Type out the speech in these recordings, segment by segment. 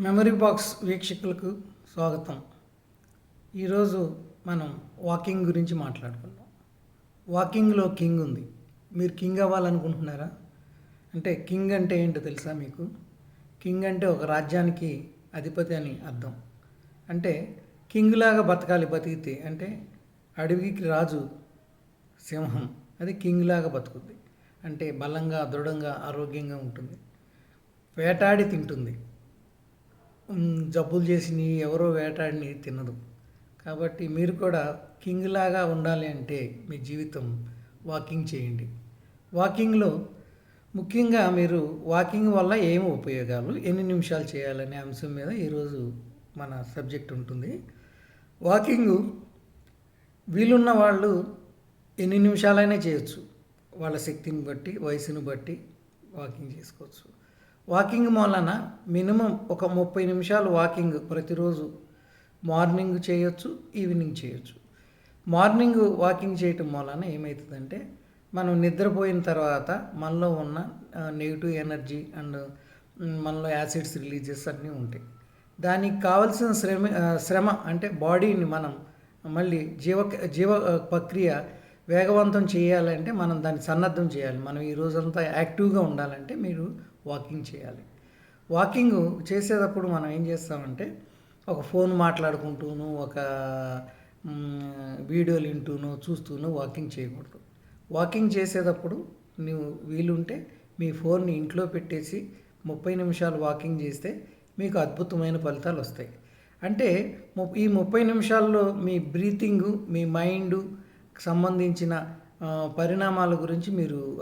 Memory box వీక్షకులకు స్వాగతం. ఈరోజు మనం వాకింగ్ గురించి మాట్లాడుకుందాం. వాకింగ్లో కింగ్ ఉంది. మీరు కింగ్ అవ్వాలనుకుంటున్నారా? అంటే కింగ్ అంటే ఏంటో తెలుసా మీకు? కింగ్ అంటే ఒక రాజ్యానికి అధిపతి అని అర్థం. అంటే కింగ్ లాగా బతకాలి బతికితే అంటే అడవికి రాజు సింహం. అది కింగ్ లాగా బతుకుద్ది. అంటే బలంగా దృఢంగా ఆరోగ్యంగా ఉంటుంది. వేటాడి తింటుంది. జబ్బులు చేసి ఎవరో వేటాడిని తినదు. కాబట్టి మీరు కూడా కింగ్ లాగా ఉండాలి అంటే మీ జీవితం వాకింగ్ చేయండి. వాకింగ్లో ముఖ్యంగా మీరు వాకింగ్ వల్ల ఏమి ఉపయోగాలు ఎన్ని నిమిషాలు చేయాలనే అంశం మీద ఈరోజు మన సబ్జెక్ట్ ఉంటుంది. వాకింగ్ వీలున్న వాళ్ళు ఎన్ని నిమిషాలైనా చేయొచ్చు. వాళ్ళ శక్తిని బట్టి వయసును బట్టి వాకింగ్ చేసుకోవచ్చు. వాకింగ్ మూలన మినిమం ఒక ముప్పై నిమిషాలు వాకింగ్ ప్రతిరోజు మార్నింగ్ చేయొచ్చు ఈవినింగ్ చేయొచ్చు. మార్నింగ్ వాకింగ్ చేయటం మూలన ఏమవుతుందంటే మనం నిద్రపోయిన తర్వాత మనలో ఉన్న నెగిటివ్ ఎనర్జీ అండ్ మనలో యాసిడ్స్ రిలీజెస్ అన్నీ ఉంటాయి. దానికి కావలసిన శ్రమ శ్రమ అంటే బాడీని మనం మళ్ళీ జీవ జీవ ప్రక్రియ వేగవంతం చేయాలంటే మనం దాన్ని సన్నద్ధం చేయాలి. మనం ఈ రోజంతా యాక్టివ్గా ఉండాలంటే మీరు వాకింగ్ చేయాలి. వాకింగ్ చేసేటప్పుడు మనం ఏం చేస్తామంటే ఒక ఫోన్ మాట్లాడుకుంటూను ఒక వీడియోలు వింటూను చూస్తూను వాకింగ్ చేయకూడదు. వాకింగ్ చేసేటప్పుడు నువ్వు వీలుంటే మీ ఫోన్ని ఇంట్లో పెట్టేసి ముప్పై నిమిషాలు వాకింగ్ చేస్తే మీకు అద్భుతమైన ఫలితాలు వస్తాయి. అంటే ము- ఈ ముప్పై నిమిషాల్లో మీ బ్రీతింగ్ మీ మైండ్ సంబంధించిన పరిణామాల గురించి మీరు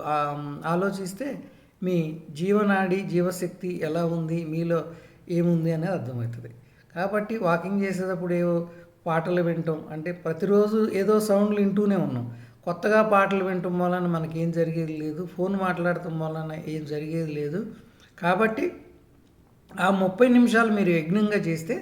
ఆలోచిస్తే మీ జీవనాడి జీవశక్తి ఎలా ఉంది మీలో ఏముంది అనేది అర్థమవుతుంది. కాబట్టి వాకింగ్ చేసేటప్పుడు ఏవో పాటలు వినటం అంటే ప్రతిరోజు ఏదో సౌండ్లు వింటూనే ఉన్నాం. కొత్తగా పాటలు వినటం వలన మనకి ఏం జరిగేది లేదు. ఫోన్ మాట్లాడటం వలన ఏం జరిగేది లేదు. కాబట్టి ఆ ముప్పై నిమిషాలు మీరు యజ్ఞంగా చేస్తే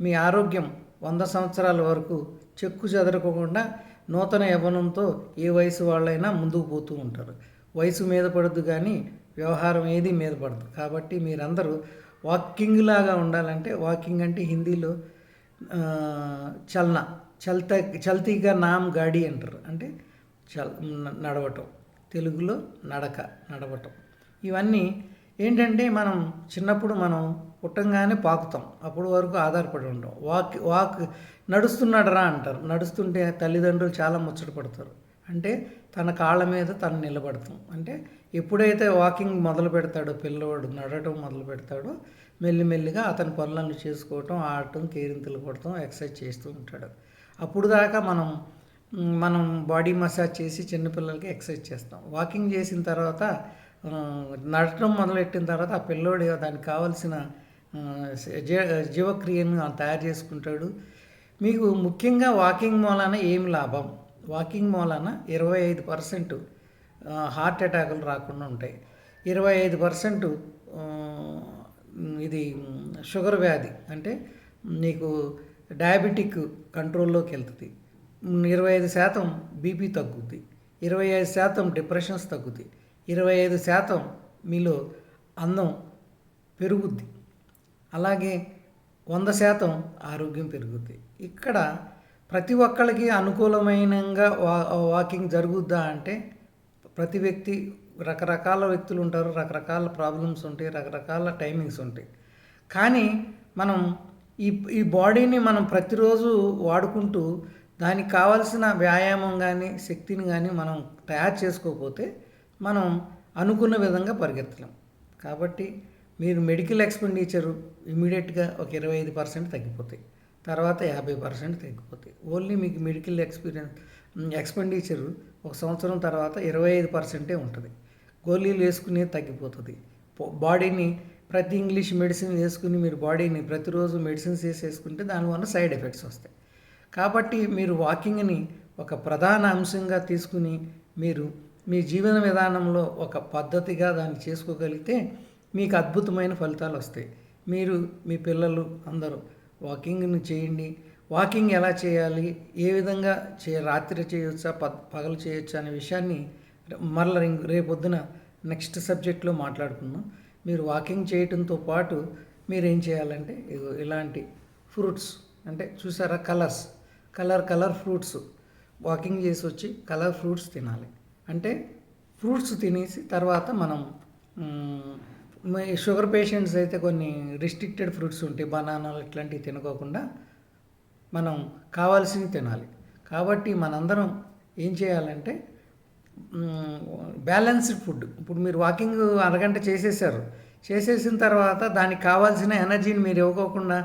మీ ఆరోగ్యం వంద సంవత్సరాల వరకు చెక్కు చెదరకోకుండా నూతన యవ్వనంతో ఏ వయసు వాళ్ళైనా ముందుకు పోతూ ఉంటారు. వయసు మీద పడద్దు కానీ వ్యవహారం ఏది మీద పడదు. కాబట్టి మీరందరూ వాకింగ్ లాగా ఉండాలంటే వాకింగ్ అంటే హిందీలో చలన చల్త చల్తీగా నామ్ గాడి అంటారు. అంటే చల్ నడవటం. తెలుగులో నడక నడవటం. ఇవన్నీ ఏంటంటే మనం చిన్నప్పుడు మనం పుట్టంగానే పాకుతాం. అప్పుడు వరకు ఆధారపడి ఉంటాం వాక్ వాక్ నడుస్తున్నాడరా అంటారు. నడుస్తుంటే తల్లిదండ్రులు చాలా ముచ్చట పడతారు. అంటే తన కాళ్ళ మీద తను నిలబడతాం. అంటే ఎప్పుడైతే వాకింగ్ మొదలు పెడతాడో పిల్లవాడు నడటం మొదలు పెడతాడో మెల్లిమెల్లిగా అతని పనులను చేసుకోవటం ఆడటం కేరింతలు కొట్టడం ఎక్సర్సైజ్ చేస్తూ ఉంటాడు. అప్పుడు దాకా మనం మనం బాడీ మసాజ్ చేసి చిన్నపిల్లలకి ఎక్సర్సైజ్ చేస్తాం. వాకింగ్ చేసిన తర్వాత నడటం మొదలెట్టిన తర్వాత ఆ పిల్లోడు దానికి కావాల్సిన జీవక్రియను తయారు చేసుకుంటాడు. మీకు ముఖ్యంగా వాకింగ్ మూలాన ఏం లాభం? వాకింగ్ మూలాన ఇరవై ఐదు పర్సెంట్ హార్ట్ అటాకులు రాకుండా ఉంటాయి. ఇరవై ఐదు పర్సెంట్ ఇది షుగర్ వ్యాధి అంటే నీకు డయాబెటిక్ కంట్రోల్లోకి వెళ్తుంది. ఇరవై ఐదు శాతం బీపీ తగ్గుద్ది. ఇరవై ఐదు శాతం డిప్రెషన్స్ తగ్గుతాయి ఇరవై ఐదు శాతం మీలో అందం పెరుగుద్ది. అలాగే వంద శాతం ఆరోగ్యం పెరుగుద్ది. ఇక్కడ ప్రతి ఒక్కళ్ళకి అనుకూలమైనగా వా వాకింగ్ జరుగుద్దా అంటే ప్రతి వ్యక్తి రకరకాల వ్యక్తులు ఉంటారు రకరకాల ప్రాబ్లమ్స్ ఉంటాయి రకరకాల టైమింగ్స్ ఉంటాయి. కానీ మనం ఈ ఈ బాడీని మనం ప్రతిరోజు వాడుకుంటూ దానికి కావాల్సిన వ్యాయామం కానీ శక్తిని కానీ మనం తయారు చేసుకోకపోతే మనం అనుకున్న విధంగా పరిగెత్తలేం. కాబట్టి మీరు మెడికల్ ఎక్స్పెండిచర్ ఇమీడియట్గా ఒక ఇరవై ఐదు పర్సెంట్ తగ్గిపోతాయి. తర్వాత యాభై పర్సెంట్ తగ్గిపోతాయి. ఓన్లీ మీకు మెడికల్ ఎక్స్పీరియన్స్ ఎక్స్పెండిచరు ఒక సంవత్సరం తర్వాత ఇరవై ఐదు పర్సెంటే ఉంటుంది. గోళీలు వేసుకునే తగ్గిపోతుంది. బాడీని ప్రతి ఇంగ్లీష్ మెడిసిన్ వేసుకుని మీరు బాడీని ప్రతిరోజు మెడిసిన్స్ వేసేసుకుంటే దానివల్ల సైడ్ ఎఫెక్ట్స్ వస్తాయి. కాబట్టి మీరు వాకింగ్ని ఒక ప్రధాన అంశంగా తీసుకుని మీరు మీ జీవన విధానంలో ఒక పద్ధతిగా దాన్ని చేసుకోగలిగితే మీకు అద్భుతమైన ఫలితాలు వస్తాయి. మీరు మీ పిల్లలు అందరూ వాకింగ్ని చేయండి. వాకింగ్ ఎలా చేయాలి? ఏ విధంగా చే రాత్రి చేయొచ్చా? ప పగలు చేయొచ్చా? అనే విషయాన్ని మరల రేపొద్దున నెక్స్ట్ సబ్జెక్ట్లో మాట్లాడుకుందాం. మీరు వాకింగ్ చేయటంతో పాటు మీరు ఏం చేయాలంటే ఇలాంటి ఫ్రూట్స్ అంటే చూసారా colours? Colour colour fruits. Walking చేసి వచ్చి కలర్ ఫ్రూట్స్ తినాలి. అంటే ఫ్రూట్స్ తినేసి తర్వాత మనం షుగర్ పేషెంట్స్ అయితే కొన్ని రిస్ట్రిక్టెడ్ ఫ్రూట్స్ ఉంటాయి. బనానాలు ఇట్లాంటివి తినకోకుండా మనం కావాల్సింది తినాలి. కాబట్టి మనందరం ఏం చేయాలంటే బ్యాలెన్స్డ్ ఫుడ్. ఇప్పుడు మీరు వాకింగ్ అరగంట చేసేసారు. చేసేసిన తర్వాత దానికి కావాల్సిన ఎనర్జీని మీరు ఇవ్వకోకుండా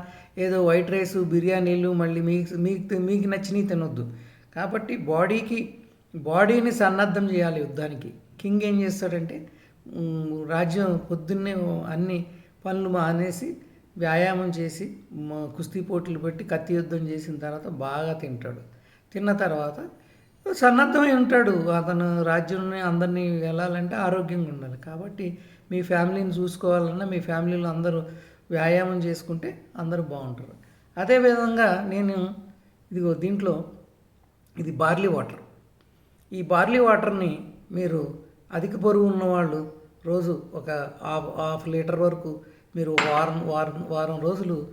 ఏదో వైట్ రైస్ బిర్యానీలు మళ్ళీ మీకు మీకు మీకు నచ్చినవి తినొద్దు. కాబట్టి బాడీకి బాడీని సన్నద్ధం చేయాలి యుద్ధానికి. కింగ్ ఏం చేస్తాడంటే రాజ్యం పొద్దున్నే అన్ని పనులు మానేసి వ్యాయామం చేసి కుస్తీ పోటీలు పెట్టి కత్తి యుద్ధం చేసిన తర్వాత బాగా తింటాడు. తిన్న తర్వాత సన్నద్ధమై ఉంటాడు. అతను రాజ్యంని అందరినీ వెళ్ళాలంటే ఆరోగ్యంగా ఉండాలి. కాబట్టి మీ ఫ్యామిలీని చూసుకోవాలన్నా మీ ఫ్యామిలీలో అందరూ వ్యాయామం చేసుకుంటే అందరూ బాగుంటారు. అదేవిధంగా నేను ఇదిగో దీంట్లో ఇది బార్లీ వాటర్. ఈ బార్లీ వాటర్ని మీరు అధిక బరువు ఉన్నవాళ్ళు రోజు ఒక హాఫ్ హాఫ్ లీటర్ వరకు మీరు వారం వారం వారం రోజులు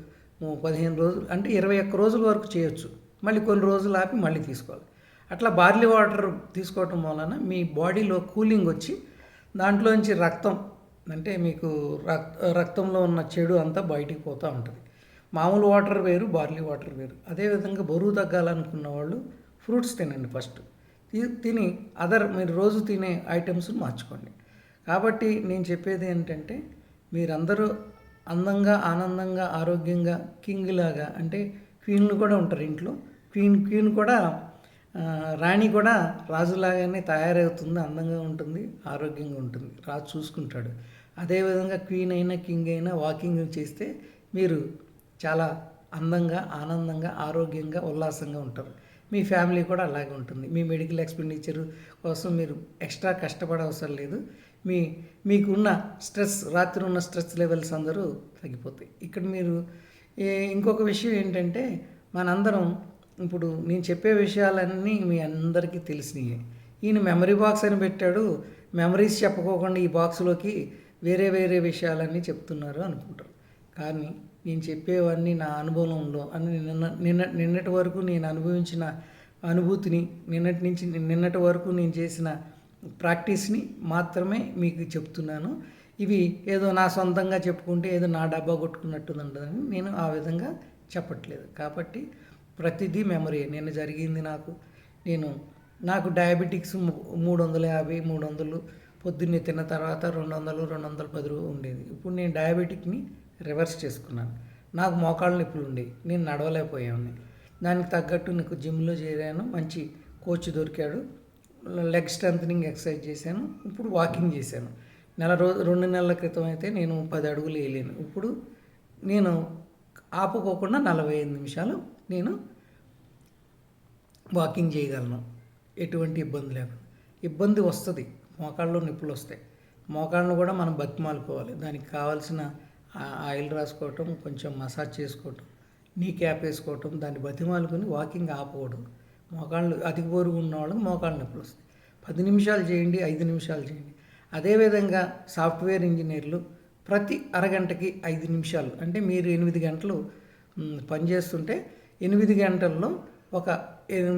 పదిహేను రోజులు అంటే ఇరవై ఒక్క రోజుల వరకు చేయొచ్చు. మళ్ళీ కొన్ని రోజులు ఆపి మళ్ళీ తీసుకోవాలి. అట్లా బార్లీ వాటర్ తీసుకోవటం వలన మీ బాడీలో కూలింగ్ వచ్చి దాంట్లోంచి రక్తం అంటే మీకు రక్ రక్తంలో ఉన్న చెడు అంతా బయటికి పోతూ ఉంటుంది. మామూలు వాటర్ వేరు బార్లీ వాటర్ వేరు. అదేవిధంగా బరువు తగ్గాలనుకున్న వాళ్ళు ఫ్రూట్స్ తినండి ఫస్ట్. తి- తిని అదర్ మీరు రోజు తినే ఐటమ్స్ మార్చుకోండి. కాబట్టి నేను చెప్పేది ఏంటంటే మీరందరూ అందంగా ఆనందంగా ఆరోగ్యంగా కింగ్ లాగా అంటే క్వీన్లు కూడా ఉంటారు ఇంట్లో. క్వీన్ క్వీన్ కూడా రాణి కూడా రాజులాగానే తయారవుతుంది అందంగా ఉంటుంది ఆరోగ్యంగా ఉంటుంది. రాజు చూసుకుంటాడు. అదేవిధంగా క్వీన్ అయినా కింగ్ అయినా వాకింగ్ చేస్తే మీరు చాలా అందంగా ఆనందంగా ఆరోగ్యంగా ఉల్లాసంగా ఉంటారు. మీ ఫ్యామిలీ కూడా అలాగే ఉంటుంది. మీ మెడికల్ ఎక్స్పెండిచర్ కోసం మీరు ఎక్స్ట్రా కష్టపడవసరం లేదు. మీ మీకున్న స్ట్రెస్ రాత్రి ఉన్న స్ట్రెస్ లెవెల్స్ అందరూ తగ్గిపోతాయి. ఇక్కడ మీరు ఇంకొక విషయం ఏంటంటే మనందరం ఇప్పుడు నేను చెప్పే విషయాలన్నీ మీ అందరికీ తెలిసినవి ఈయన మెమరీ బాక్స్ అని పెట్టాడు. మెమరీస్ చెప్పుకోకుండా ఈ బాక్స్లోకి వేరే వేరే విషయాలన్నీ చెప్తున్నారు అనుకుంటారు. కానీ నేను చెప్పేవన్నీ నా అనుభవంలో అని నిన్న నిన్న నిన్నటి వరకు నేను అనుభవించిన అనుభూతిని నిన్నటి నుంచి నిన్నటి వరకు నేను చేసిన ప్రాక్టీస్ని మాత్రమే మీకు చెప్తున్నాను. ఇవి ఏదో నా సొంతంగా చెప్పుకుంటే ఏదో నా డబ్బా కొట్టుకున్నట్టుందని నేను ఆ విధంగా చెప్పట్లేదు. కాబట్టి ప్రతిదీ మెమరీ నిన్న జరిగింది నాకు. నేను నాకు డయాబెటిక్స్ మూడు వందల యాభై మూడు వందలు పొద్దున్నే తిన్న తర్వాత రెండు వందలు రెండు వందల పది ఉండేది. ఇప్పుడు నేను డయాబెటిక్ని రివర్స్ చేసుకున్నాను. నాకు మోకాళ్ళ నొప్పులు ఉండేవి నేను నడవలేకపోయాను దానికి తగ్గట్టు నీకు జిమ్లో చేరాను మంచి కోచ్ దొరికాడు లెగ్ స్ట్రెంథనింగ్ ఎక్సర్సైజ్ చేశాను ఇప్పుడు వాకింగ్ చేశాను. నెల రోజు రెండు నెలల క్రితం అయితే నేను పది అడుగులు వేయలేను. ఇప్పుడు నేను ఆపుకోకుండా నలభై ఐదు నిమిషాలు నేను వాకింగ్ చేయగలను. ఎటువంటి ఇబ్బంది లేకుండా. ఇబ్బంది వస్తుంది. మోకాళ్ళలో నొప్పులు వస్తాయి. మోకాళ్ళను కూడా మనం బతిమాలుకోవాలి. దానికి కావాల్సిన ఆయిల్ రాసుకోవటం కొంచెం మసాజ్ చేసుకోవటం నీ క్యాప్ వేసుకోవటం దాన్ని బతిమాలుకొని వాకింగ్ ఆపకూడదు. మోకాళ్ళు అధిక బరువు ఉన్న వాళ్ళకి మోకాళ్ళు నొప్పులు వస్తాయి. పది నిమిషాలు చేయండి ఐదు నిమిషాలు చేయండి. అదేవిధంగా సాఫ్ట్వేర్ ఇంజనీర్లు ప్రతి అరగంటకి ఐదు నిమిషాలు అంటే మీరు ఎనిమిది గంటలు పనిచేస్తుంటే ఎనిమిది గంటల్లో ఒక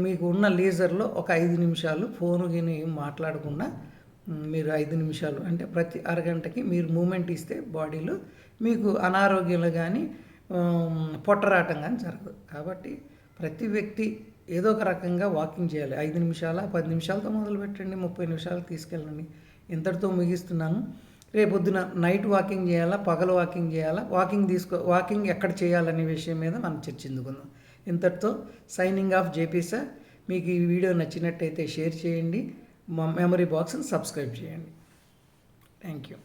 మీకు ఉన్న లీజర్లో ఒక ఐదు నిమిషాలు ఫోన్ గిని మాట్లాడకుండా మీరు ఐదు నిమిషాలు అంటే ప్రతి అరగంటకి మీరు మూమెంట్ ఇస్తే బాడీలో మీకు అనారోగ్యాలు కానీ పొట్టరాటం కానీ జరగదు. కాబట్టి ప్రతి వ్యక్తి ఏదో ఒక రకంగా వాకింగ్ చేయాలి. ఐదు నిమిషాల పది నిమిషాలతో మొదలు పెట్టండి ముప్పై నిమిషాలు తీసుకెళ్ళండి. ఇంతటితో ముగిస్తున్నాను. రేపొద్దున నైట్ వాకింగ్ చేయాలా పగలు వాకింగ్ చేయాలా? వాకింగ్ తీసుకో వాకింగ్ ఎక్కడ చేయాలనే విషయం మీద మనం చర్చించుకుందాం. ఇంతటితో సైనింగ్ ఆఫ్ జేపీ సార్. మీకు ఈ వీడియో నచ్చినట్టయితే షేర్ చేయండి. మా మెమరీ బాక్స్ని సబ్స్క్రైబ్ చేయండి. Thank you.